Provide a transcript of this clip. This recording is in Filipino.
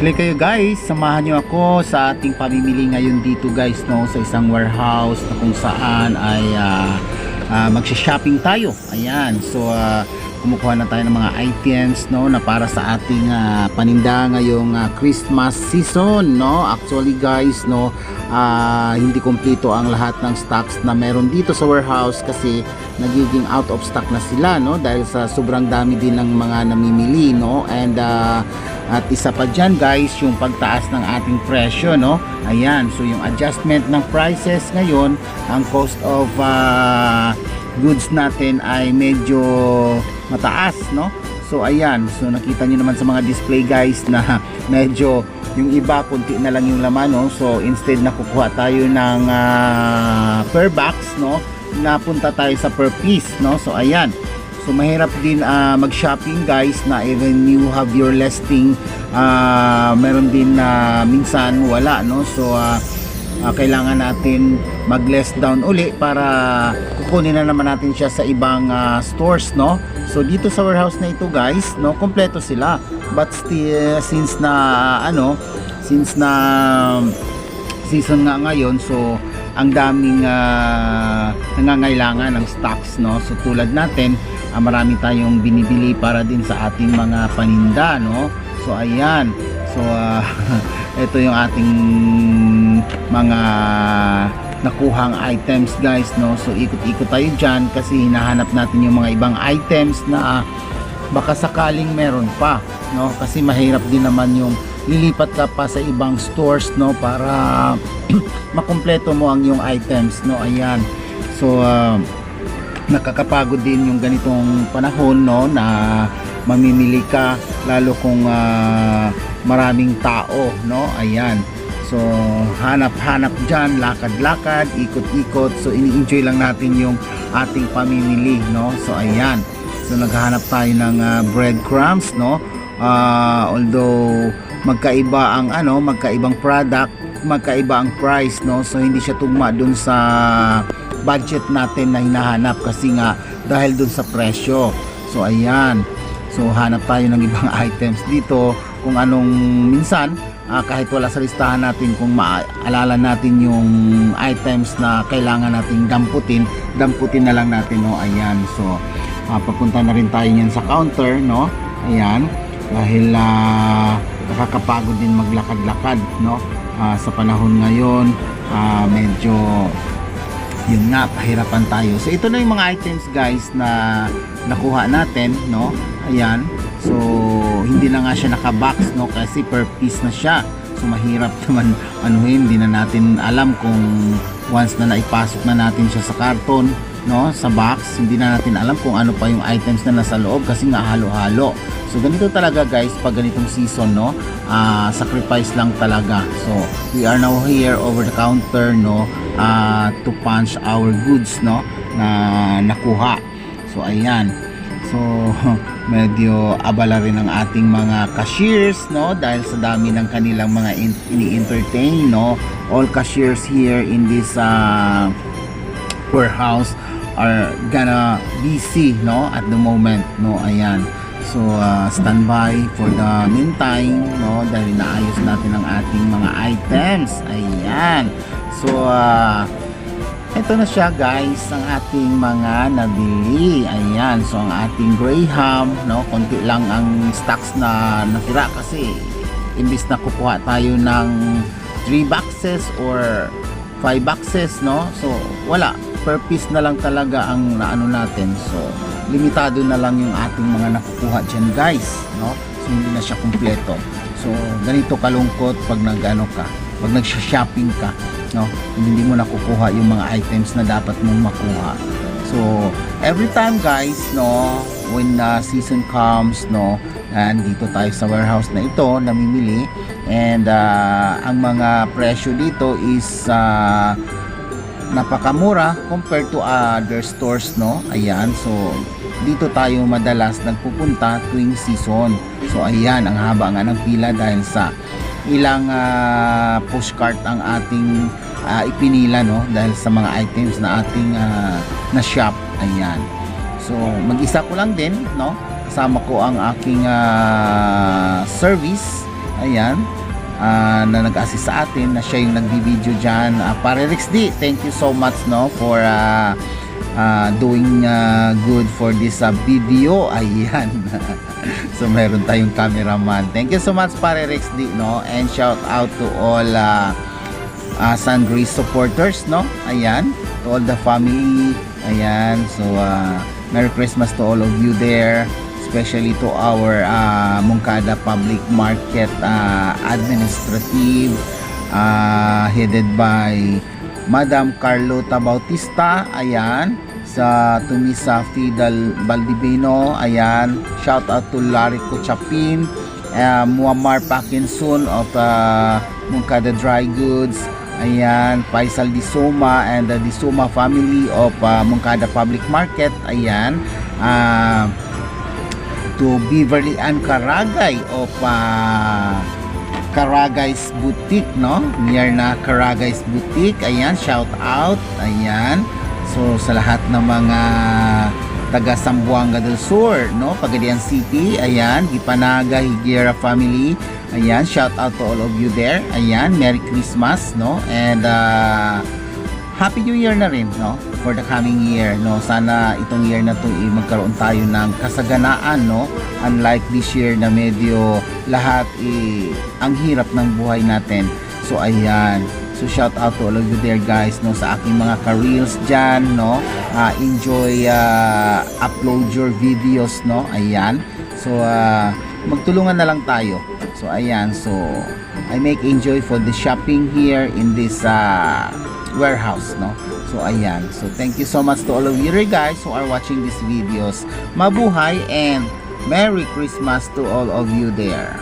Hali kayo guys, samahan nyo ako sa ating pamimili ngayon dito guys no? Sa isang warehouse na kung saan ay uh, uh, magsha-shopping tayo. Ayan, so ah, kumukuha na tayo ng mga items no na para sa ating ah, paninda ngayong ah, Christmas season no. Actually guys no, ah, hindi kompleto ang lahat ng stocks na meron dito sa warehouse kasi nagiging out of stock na sila no dahil sa sobrang dami din ng mga namimili no and ah, at isa pa dyan guys, yung pagtaas ng ating presyo, no? Ayan, so yung adjustment ng prices ngayon, ang cost of uh, goods natin ay medyo mataas, no? So ayan, so nakita nyo naman sa mga display guys na medyo yung iba kunti na lang yung laman, no? So instead na kukuha tayo ng ah, per box, no? Napunta tayo sa per piece, no? So ayan, So mahirap din ah, mag-shopping guys na even you have your listing ah, meron din na minsan wala no. So ah, ah, kailangan natin mag-less down uli para kukunin na naman natin siya sa ibang ah, stores no. So dito sa warehouse na ito guys no, kompleto sila. But still since na ano, since na season nga ngayon so ang daming ah, nangangailangan ng stocks no so tulad natin ah, marami tayong binibili para din sa ating mga paninda no so ayan so ah, ito yung ating mga nakuhang items guys no? So ikot-ikot tayo dyan kasi hinahanap natin yung mga ibang items na baka sakaling meron pa no? Kasi mahirap din naman yung lilipat ka pa sa ibang stores no? Para makumpleto mo ang yung items no? Ayan. So ah, nakakapagod din yung ganitong panahon no? Na mamimili ka lalo kung ah, maraming tao no? Ayan. So hanap-hanap dyan lakad-lakad ikot-ikot. So ini-enjoy lang natin yung ating pamimili no? So ayan. So naghahanap tayo ng ah, breadcrumbs no? Ah, although magkaiba ang ano magkaibang product magkaiba ang price no? So hindi siya tugma dun sa budget natin na hinahanap kasi nga dahil dun sa presyo. So ayan so hanap tayo ng ibang items dito kung anong minsan ah, kahit wala sa listahan natin kung maalala natin yung items na kailangan nating damputin damputin na lang natin no? Ayan so ah, papunta na rin tayo niyan sa counter no? Ayan dahil ah, nakakapagod din maglakad-lakad no? Ah, sa panahon ngayon ah, medyo yun nga pahirapan tayo. So ito na yung mga items guys na nakuha natin no? Ayan. So hindi na nga siya nakabox no? Kasi per piece na siya. So mahirap naman anuhin. Hindi na natin alam kung once na naipasok na natin siya sa karton no? Sa box hindi na natin alam kung ano pa yung items na nasa loob kasi nga halo-halo. So ganito talaga guys pag ganitong season no? Ah, sacrifice lang talaga. So we are now here over the counter no? Ah, to punch our goods no? Na nakuha so ayan. So medyo abala rin ang ating mga cashiers no? Dahil sa dami ng kanilang mga in- ini-entertain no? All cashiers here in this ah, warehouse are gonna busy no? At the moment no? Ayan. So uh, standby for the meantime no? Dahil naayos natin ang ating mga items. Ayan. So uh, ito na siya guys ang ating mga nabili. Ayan so ang ating graham no? Konti lang ang stocks na natira kasi imbis na kukuha tayo ng 3 boxes or 5 boxes no? So wala. Per piece na lang talaga ang naano natin. So limitado na lang yung ating mga nakukuha dyan guys no? So hindi na siya kumpleto. So ganito kalungkot pag nagano ka pag nagsha-shopping ka no? Hindi mo nakukuha yung mga items na dapat mong makuha. So every time guys no when uh, season comes no nandito tayo sa warehouse na ito namimili. And uh, ang mga presyo dito is uh, napakamura compared to other stores no? Ayan so dito tayo madalas nagpupunta tuwing season. So ayan ang haba nga ng pila dahil sa ilang ah, pushcart ang ating ah, ipinila no dahil sa mga items na ating ah, na shop ayan So, mag-isa ko lang din, no? Kasama ko ang aking ah, service. Ayan. ah, na nag-assist sa atin na siya yung nagbi-video dyan. Uh, Pare Rex D, thank you so much no for ah, ah, doing ah, good for this ah, video. Ayan. so meron tayong cameraman. Thank you so much Pare Rex D no and shout out to all uh, San Grace supporters, no? Ayan, to all the family. Ayan, so uh, Merry Christmas to all of you there, especially to our uh, Mungkada Public Market uh, Administrative uh, headed by Madam Carlota Bautista. Ayan, sa Tumisa Fidel Baldivino. Ayan, shout out to Larry Kuchapin, uh, Muammar Parkinson of uh, Mungkada Dry Goods. Ayan, Faisal Disoma and the Disoma family of uh, Mungkada Public Market. Ayan, uh, to Beverly Ann Karagay of uh, Karagay's Boutique, no? Near na Karagay's Boutique. Ayan, shout out. Ayan. So, sa lahat ng mga taga Sambuanga del Sur, no? Pagadian City. Ayan, Gipanaga, Higuera family. Ayan, shout out to all of you there. Ayan, Merry Christmas, no? And uh, Happy New Year na rin, no? For the coming year, no? Sana itong year na to eh, magkaroon tayo ng kasaganaan, no? Unlike this year na medyo lahat eh, ang hirap ng buhay natin. So, ayan. So, shout out to all of you there, guys, no? Sa aking mga ka-reels dyan, no? Ah, enjoy uh, upload your videos, no? Ayan. So, ah, magtulungan na lang tayo. So, ayan. So, I make enjoy for the shopping here in this uh, warehouse, no? So, ayan. So, thank you so much to all of you guys who are watching these videos. Mabuhay and Merry Christmas to all of you there.